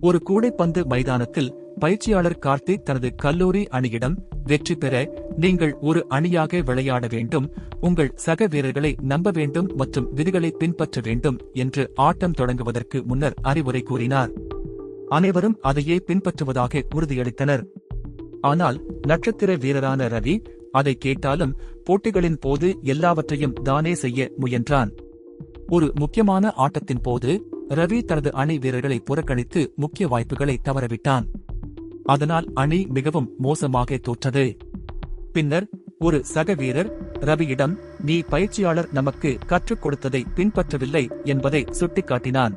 ஒரு கூடைப்பந்து மைதானத்தில் பயிற்சியாளர் கார்த்தி தனது கல்லூரி அணியிடம் வெற்றி பெற நீங்கள் ஒரு அணியாக விளையாட வேண்டும் உங்கள் சக வீரர்களை நம்ப வேண்டும் மற்றும் விதிகளை பின்பற்ற வேண்டும் என்று ஆட்டம் தொடங்குவதற்கு முன்னர் அறிவுரை கூறினார். அனைவரும் அதையே பின்பற்றுவதாக உறுதியளித்தனர். ஆனால் நட்சத்திர வீரரான ரவி அதை கேட்டாலும் போட்டிகளின் போது எல்லாவற்றையும் தானே செய்ய முயன்றான். ஒரு முக்கியமான ஆட்டத்தின் போது ரவி தனது அணி வீரர்களை புறக்கணித்து முக்கிய வாய்ப்புகளை தவறவிட்டான். அதனால் அணி மிகவும் மோசமாக தோற்றது. பின்னர் ஒரு சக வீரர் ரவியிடம் நீ பயிற்சியாளர் நமக்கு கற்றுக் கொடுத்ததை பின்பற்றவில்லை என்பதை சுட்டிக்காட்டினான்.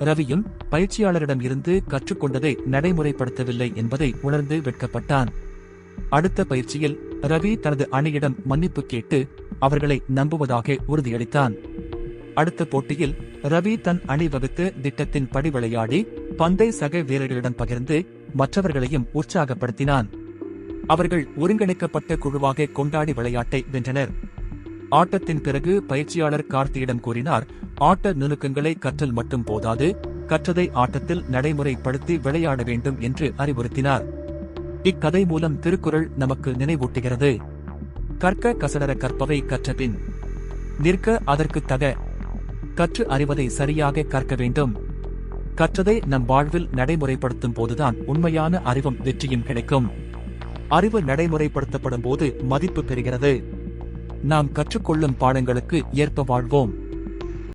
ரவியும் பயிற்சியாளரிடம் இருந்து கற்றுக்கொண்டதை நடைமுறைப்படுத்தவில்லை என்பதை உணர்ந்து வெட்கப்பட்டான். அடுத்த பயிற்சியில் ரவி தனது அணியிடம் மன்னிப்பு கேட்டு அவர்களை நம்புவதாக உறுதியளித்தான். அடுத்த போட்டியில் ரவி தன் அணிவகுத்து திட்டத்தின் படி விளையாடி பந்தை சக வீரர்களிடம் பகிர்ந்து மற்றவர்களையும் உற்சாகப்படுத்தினான். அவர்கள் ஒருங்கிணைக்கப்பட்ட குழுவாக கொண்டாடி விளையாட்டை வென்றனர். ஆட்டத்தின் பிறகு பயிற்சியாளர் கார்த்தியிடம் கூறினார் ஆட்ட நுணுக்கங்களை கற்றல் மட்டும் போதாது கற்றதை ஆட்டத்தில் நடைமுறைப்படுத்தி விளையாட வேண்டும் என்று அறிவுறுத்தினார். இக்கதை மூலம் திருக்குறள் நமக்கு நினைவூட்டுகிறது. கற்க கசடர கற்பவை கற்றபின் நிற்க அதற்கு தக கற்று அறிவதை சரியாக கற்க வேண்டும். கற்றதை நம் வாழ்வில் நடைமுறைப்படுத்தும் போதுதான் உண்மையான அறிவும் வெற்றியும் கிடைக்கும். அறிவு நடைமுறைப்படுத்தப்படும் போது மதிப்பு பெறுகிறது. நாம் கற்றுக்கொள்ளும் பாடங்களுக்கு ஏற்ப வாழ்வோம்.